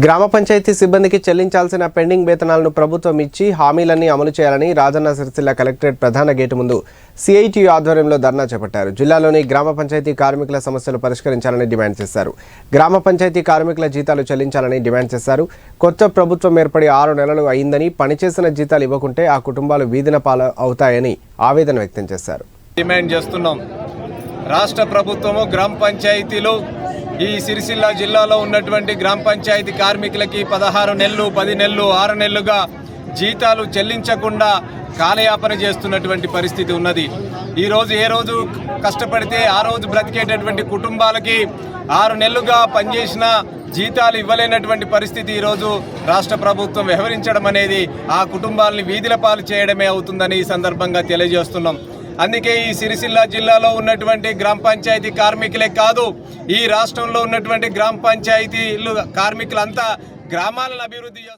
గ్రామ పంచాయతీ సిబ్బందికి చెల్లించాల్సిన పెండింగ్ వేతనాలను ప్రభుత్వం ఇచ్చి హామీలన్నీ అమలు చేయాలని రాజన్న సిరిసిల్ల కలెక్టరేట్ ప్రధాన గేటు ముందు సిఐటియు ఆధ్వర్యంలో ధర్నా చేపట్టారు. జిల్లాలోని గ్రామ పంచాయతీ కార్మికుల సమస్యలు పరిష్కరించాలని డిమాండ్ చేశారు. గ్రామ పంచాయతీ కార్మికుల జీతాలు చెల్లించాలని డిమాండ్ చేశారు. కొత్త ప్రభుత్వం ఏర్పడి ఆరు నెలలు అయిందని పనిచేసిన జీతాలు ఇవ్వకుంటే ఆ కుటుంబాలు వీధిన పాలు అవుతాయని ఆవేదన వ్యక్తం చేశారు. డిమాండ్ చేస్తున్నాం. రాష్ట్ర ప్రభుత్వము గ్రామ పంచాయతీలో ఈ సిరిసిల్ల జిల్లాలో ఉన్నటువంటి గ్రామ పంచాయతీ కార్మికులకి పదహారు నెలలు పది నెలలు ఆరు నెలలుగా జీతాలు చెల్లించకుండా కాలయాపన చేస్తున్నటువంటి పరిస్థితి ఉన్నది. ఈరోజు ఏ రోజు కష్టపడితే ఆ రోజు బ్రతికేటటువంటి కుటుంబాలకి ఆరు నెలలుగా పనిచేసిన జీతాలు ఇవ్వలేనటువంటి పరిస్థితి ఈరోజు రాష్ట్ర ప్రభుత్వం వ్యవహరించడం అనేది ఆ కుటుంబాలని వీధిల పాలు చేయడమే అవుతుందని ఈ సందర్భంగా తెలియజేస్తున్నాం. అందుకే ఈ సిరిసిల్ల జిల్లాలో ఉన్నటువంటి గ్రామ పంచాయతీ కార్మికులే కాదు ఈ రాష్ట్రంలో ఉన్నటువంటి గ్రామ పంచాయతీలు కార్మికులంతా గ్రామాలను అభివృద్ధి